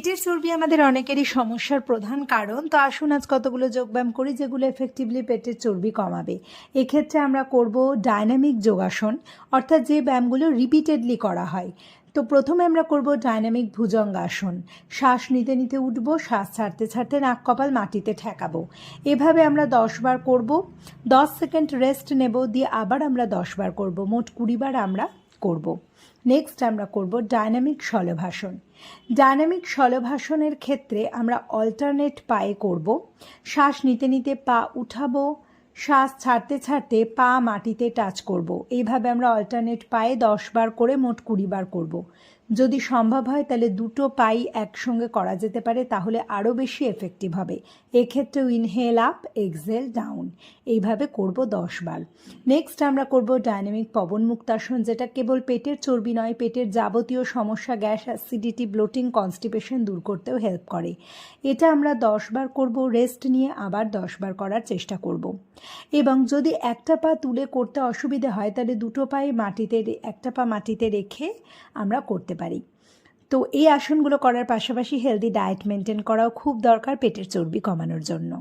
পেটের চর্বি আমাদের অনেকেরই সমস্যার প্রধান কারণ। তো আসুন, আজ কতগুলো যোগব্যায়াম করি যেগুলো এফেক্টিভলি পেটের চর্বি কমাবে। এক্ষেত্রে আমরা করব ডাইনামিক যোগাসন, অর্থাৎ যে ব্যায়ামগুলো রিপিটেডলি করা হয়। তো প্রথমে আমরা করব ডাইনামিক ভুজঙ্গাসন। শ্বাস নিতে নিতে উঠব, শ্বাস ছাড়তে ছাড়তে নাক কপাল মাটিতে ঠেকাবো। এভাবে আমরা দশ বার করব। দশ সেকেন্ড রেস্ট নেব, দিয়ে আবার আমরা দশ বার করব। মোট কুড়ি বার আমরা করব। নেক্সট আমরা করব ডাইনামিক স্বলভাষণ ডাইনামিক স্বলভাষণের ক্ষেত্রে আমরা অল্টারনেট পায়ে করব। শ্বাস নিতে নিতে পা উঠাবো শ্বাস ছাড়তে ছাড়তে পা মাটিতে টাচ করব। এইভাবে আমরা অল্টারনেট পায়ে দশ বার করে মোট কুড়ি বার করব। যদি সম্ভব হয় তাহলে দুটো পাই একসঙ্গে করা যেতে পারে, তাহলে আরও বেশি এফেক্টিভ হবে। এক্ষেত্রেও ইনহেল আপ এক্সেল ডাউন এইভাবে করব দশ বার। নেক্সট আমরা করব ডাইনামিক পবন মুক্তাসন, যেটা কেবল পেটের চর্বি নয়, পেটের যাবতীয় সমস্যা, গ্যাস অ্যাসিডিটি ব্লোটিং কনস্টিপেশন দূর করতেও হেল্প করে। এটা আমরা দশ বার করব রেস্ট নিয়ে আবার দশ বার করার চেষ্টা করব। এবং যদি একটা পা তুলে করতে অসুবিধে হয়, তাহলে দুটো পায়ে মাটিতে একটা পা মাটিতে রেখে আমরা করতে পারি। তো এই আসনগুলো করার পাশাপাশি হেলদি ডায়েট মেনটেন করাও খুব দরকার পেটের চর্বি কমানোর জন্য।